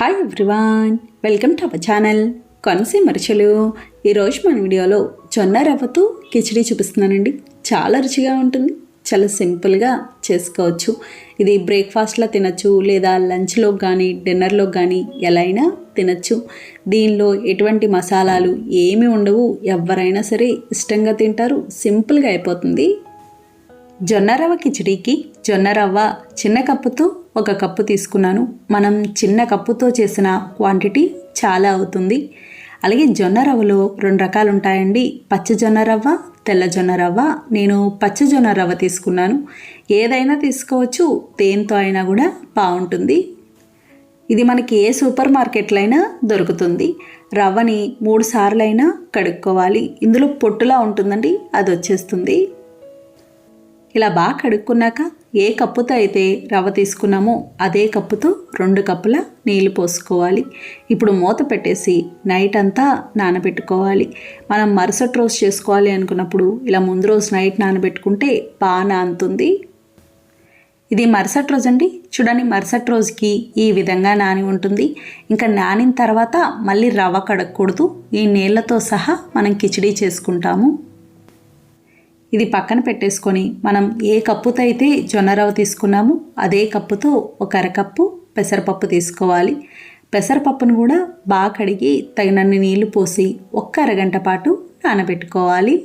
Hi everyone welcome to our channel Konaseema మరుచలు. ఈరోజు మన వీడియోలో జొన్న రవ్వతో కిచడీ చూపిస్తున్నానండి. చాలా రుచిగా ఉంటుంది. చాలా సింపుల్గా చేసుకోవచ్చు. ఇది బ్రేక్ఫాస్ట్లో తినచ్చు లేదా లంచ్లో కానీ డిన్నర్లో కానీ ఎలా అయినా తినచ్చు. దీనిలో ఎటువంటి మసాలాలు ఏమి ఉండవు. ఎవరైనా సరే ఇష్టంగా తింటారు. సింపుల్గా అయిపోతుంది. జొన్న రవ్వ కిచడీకి జొన్న రవ్వ చిన్న కప్పుతో ఒక కప్పు తీసుకున్నాను. మనం చిన్న కప్పుతో చేసిన క్వాంటిటీ చాలా అవుతుంది. అలాగే జొన్న రవ్వలో రెండు రకాలు ఉంటాయండి పచ్చ జొన్న రవ్వ తెల్ల జొన్న రవ్వ. నేను పచ్చ జొన్న రవ్వ తీసుకున్నాను. ఏదైనా తీసుకోవచ్చు దేంతో అయినా కూడా బాగుంటుంది. ఇది మనకి ఏ సూపర్ మార్కెట్లో అయినా దొరుకుతుంది. రవ్వని మూడు సార్లైనా కడుక్కోవాలి. ఇందులో పొట్టులా ఉంటుందండి అది వచ్చేస్తుంది ఇలా బాగా కడుక్కున్నాక ఏ కప్పుతో అయితే రవ్వ తీసుకున్నామో అదే కప్పుతో రెండు కప్పుల నీళ్ళు పోసుకోవాలి. ఇప్పుడు మూత పెట్టేసి నైట్ అంతా నానబెట్టుకోవాలి. మనం మరుసటి రోజు చేసుకోవాలి అనుకున్నప్పుడు ఇలా ముందు రోజు నైట్ నానబెట్టుకుంటే బాగా నానుతుంది. ఇది మరుసటి రోజు అండి చూడండి మరుసటి రోజుకి ఈ విధంగా నాని ఉంటుంది. ఇంకా నానిన తర్వాత మళ్ళీ రవ్వ కడగకూడదు. ఈ నీళ్ళతో సహా మనం కిచడీ చేసుకుంటాము. ఇది పక్కన పెట్టేసుకొని మనం ఏ కప్పుతో అయితే జొన్న రవ్వ తీసుకున్నామో అదే కప్పుతో ఒక అరకప్పు పెసరపప్పు తీసుకోవాలి. పెసరపప్పును కూడా బాగా కడిగి తగినన్ని నీళ్ళు పోసి ఒక్క అరగంట పాటు నానబెట్టుకోవాలి.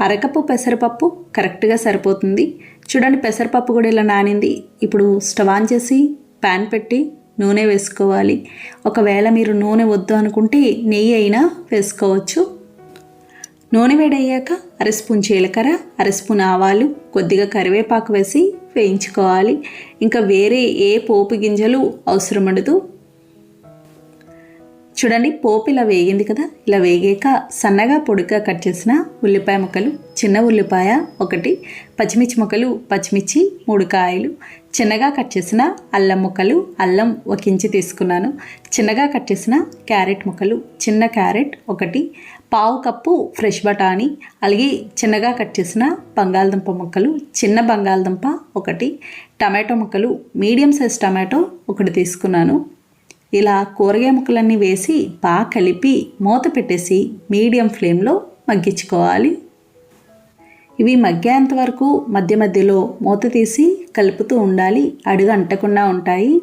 అరకప్పు పెసరపప్పు కరెక్ట్గా సరిపోతుంది. చూడండి పెసరపప్పు కూడా ఇలా నానింది. ఇప్పుడు స్టవ్ ఆన్ చేసి ప్యాన్ పెట్టి నూనె వేసుకోవాలి. ఒకవేళ మీరు నూనె వద్దు అనుకుంటే నెయ్యి అయినా వేసుకోవచ్చు. నూనె వేడయ్యాక అర స్పూన్ జీలకర్ర అర స్పూన్ ఆవాలు కొద్దిగా కరివేపాకు వేసి వేయించుకోవాలి. ఇంకా వేరే ఏ పోపు గింజలు అవసరం ఉండదు. చూడండి పోపు ఇలా వేగింది కదా. ఇలా వేగాక సన్నగా పొడిగా కట్ చేసిన ఉల్లిపాయ ముక్కలు చిన్న ఉల్లిపాయ ఒకటి పచ్చిమిర్చి ముక్కలు పచ్చిమిర్చి మూడు కాయలు చిన్నగా కట్ చేసిన అల్లం ముక్కలు అల్లం ఒక ఇంచి తీసుకున్నాను. చిన్నగా కట్ చేసిన క్యారెట్ ముక్కలు చిన్న క్యారెట్ ఒకటి పావు కప్పు ఫ్రెష్ బఠానీ అలాగే చిన్నగా కట్ చేసిన బంగాళదుంప ముక్కలు చిన్న బంగాళదుంప ఒకటి టమాటో ముక్కలు మీడియం సైజ్ టమాటో ఒకటి తీసుకున్నాను. ఇలా కూరగాయ ముక్కలన్నీ వేసి బాగా కలిపి మూత పెట్టేసి మీడియం ఫ్లేమ్లో మగ్గించుకోవాలి. ఇవి మగ్గేంత వరకు మధ్య మధ్యలో మూత తీసి కలుపుతూ ఉండాలి. అడుగు అంటకుండా ఉంటాయి.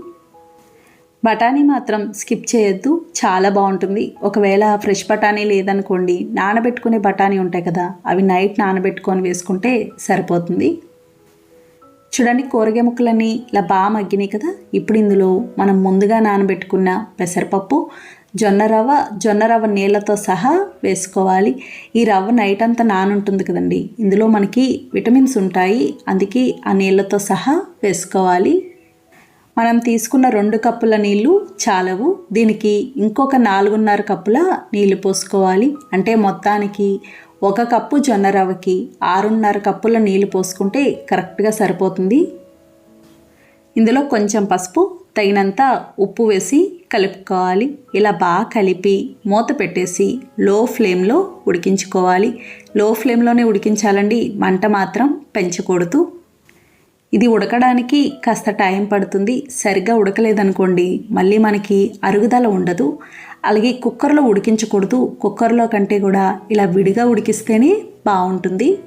బఠానీ మాత్రం స్కిప్ చేయొద్దు. చాలా బాగుంటుంది. ఒకవేళ ఫ్రెష్ బఠానీ లేదనుకోండి నానబెట్టుకునే బఠానీ ఉంటాయి కదా అవి నైట్ నానబెట్టుకొని వేసుకుంటే సరిపోతుంది. చూడండి కూరగాయ ముక్కలన్నీ ఇలా బాగా మగ్గినాయి కదా. ఇప్పుడు ఇందులో మనం ముందుగా నానబెట్టుకున్న పెసరపప్పు జొన్న రవ్వ జొన్న రవ్వ నీళ్ళతో సహా వేసుకోవాలి. ఈ రవ్వ నైట్ అంతా నానుంటుంది కదండి. ఇందులో మనకి విటమిన్స్ ఉంటాయి. అందుకే ఆ నీళ్ళతో సహా వేసుకోవాలి. మనం తీసుకున్న రెండు కప్పుల నీళ్ళు చాలవు. దీనికి ఇంకొక నాలుగున్నర కప్పుల నీళ్ళు పోసుకోవాలి. అంటే మొత్తానికి ఒక కప్పు జొన్న రవ్వకి ఆరున్నర కప్పుల నీళ్ళు పోసుకుంటే కరెక్ట్గా సరిపోతుంది. ఇందులో కొంచెం పసుపు తగినంత ఉప్పు వేసి కలుపుకోవాలి. ఇలా బాగా కలిపి మూత పెట్టేసి లో ఫ్లేమ్లో ఉడికించుకోవాలి. లో ఫ్లేమ్లోనే ఉడికించాలండి. మంట మాత్రం పెంచకూడదు. ఇది ఉడకడానికి కాస్త టైం పడుతుంది. సరిగ్గా ఉడకలేదనుకోండి మళ్ళీ మనకి అరుగుదల ఉండదు. అలాగే కుక్కర్లో ఉడికించకూడదు. కుక్కర్లో కంటే కూడా ఇలా విడిగా ఉడికిస్తేనే బాగుంటుంది.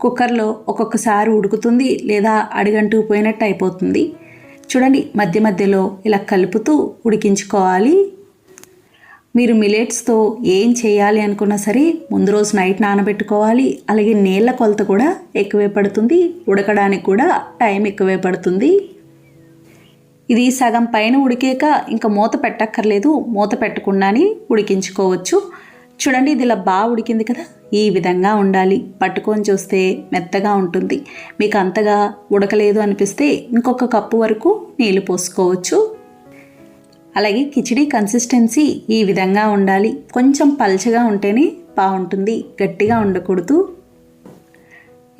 కుక్కర్లో ఒక్కొక్కసారి ఉడుకుతుంది లేదా అడిగంటూ పోయినట్టు అయిపోతుంది. చూడండి మధ్య మధ్యలో ఇలా కలుపుతూ ఉడికించుకోవాలి. మీరు మిలెట్స్తో ఏం చేయాలి అనుకున్నా సరే ముందు రోజు నైట్ నానబెట్టుకోవాలి. అలాగే నీళ్ళ కొలత కూడా ఎక్కువే పడుతుంది. ఉడకడానికి కూడా టైం ఎక్కువే పడుతుంది. ఇది సగం పైన ఉడికాక ఇంకా మూత పెట్టక్కర్లేదు. మూత పెట్టకుండానే ఉడికించుకోవచ్చు. చూడండి ఇది ఇలా బాగా ఉడికింది కదా. ఈ విధంగా ఉండాలి. పట్టుకొని చూస్తే మెత్తగా ఉంటుంది. మీకు అంతగా ఉడకలేదు అనిపిస్తే ఇంకొక కప్పు వరకు నీళ్ళు పోసుకోవచ్చు. అలాగే కిచిడి కన్సిస్టెన్సీ ఈ విధంగా ఉండాలి. కొంచెం పల్చగా ఉంటేనే బాగుంటుంది. గట్టిగా ఉండకూడదు.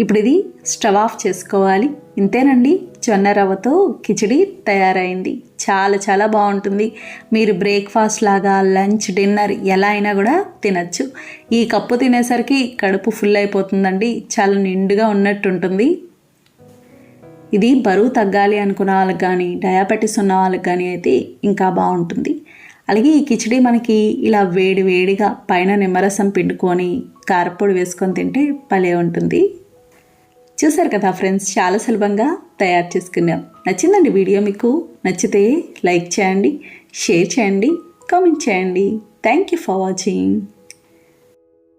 ఇప్పుడు ఇది స్టవ్ ఆఫ్ చేసుకోవాలి. ఇంతేనండి జొన్న రవ్వతో కిచిడి తయారైంది. చాలా చాలా బాగుంటుంది. మీరు బ్రేక్ఫాస్ట్ లాగా లంచ్ డిన్నర్ ఎలా అయినా కూడా తినచ్చు. ఈ కప్పు తినేసరికి కడుపు ఫుల్ అయిపోతుందండి. చాలా నిండుగా ఉన్నట్టు ఉంటుంది ఇది బరువు తగ్గాలి అనుకున్న వాళ్ళకి కానీ డయాబెటీస్ ఉన్న వాళ్ళకి కానీ అయితే ఇంకా బాగుంటుంది. అలాగే ఈ కిచడీ మనకి ఇలా వేడి వేడిగా పైన నిమ్మరసం పిండుకొని కారపొడి వేసుకొని తింటే భలే ఉంటుంది. చూసారు కదా ఫ్రెండ్స్ చాలా సులభంగా తయారు చేసుకున్నాం. నచ్చిందండి వీడియో మీకు? నచ్చితే లైక్ చేయండి షేర్ చేయండి కామెంట్ చేయండి. Thank you for watching.